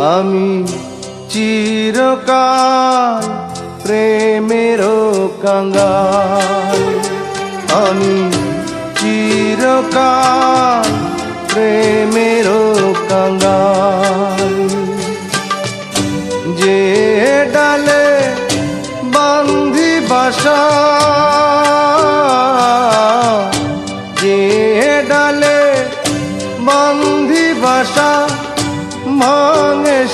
আমি চিরকাল প্রেমের কাঙ্গাল। আমি চিরকাল প্রেমের কাঙ্গাল। যে ডালে বান্ধি বাসা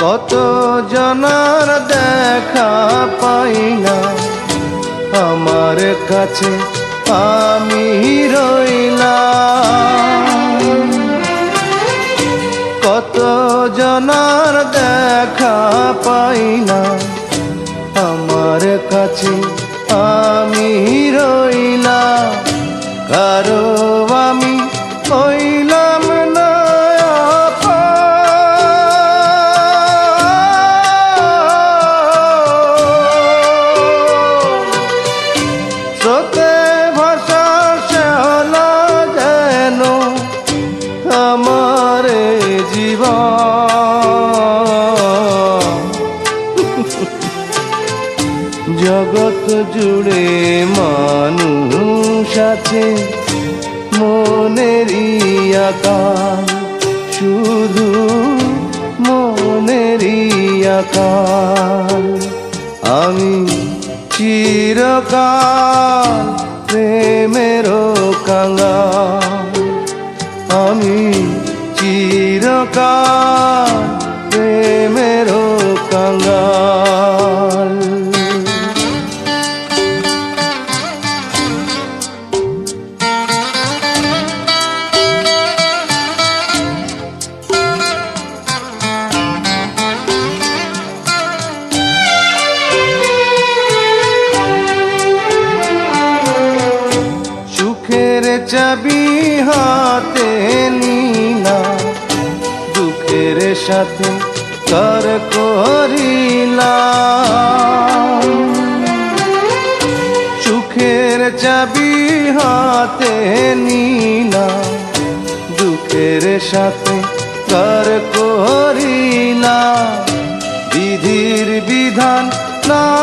কত জনার দেখা পাই না। আমার কাছে আমি রইলাম। কত জনার দেখা পাই না। আমার কাছে আমি রইলাম। কারও জগৎ জুড়ে মানুষ আছে। আকার শুধু মনের আকার। আমি চিরকাল চাবি হাতে নিলা দুঃখের সাথে কর করিলাম সুখের চাবি হাতে নিলা দুঃখের সাথে কর করিলা। বিধির বিধান না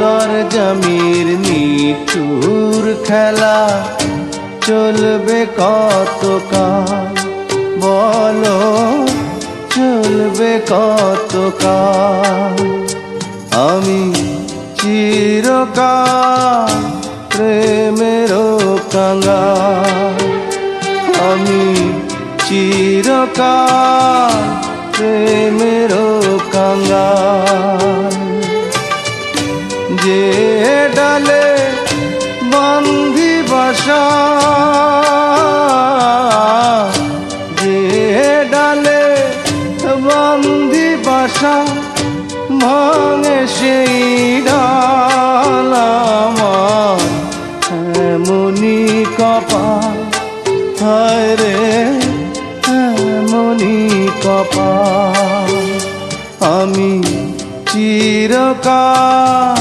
অন্তর জমির নিঠুর খেলা চলবে কত কাল বলো, চলবে কত কাল আমি চিরকাল প্রেমের কাঙ্গাল আমি চিরকাল প্রেমের কাঙ্গাল যে ডালে বন্ধি বাসা। যে ডালে বন্ধি বাসা, ভাঙে সেই ডাল আমার। এমনি কপাল, হায় রে এমনি কপাল। আমি চিরকাল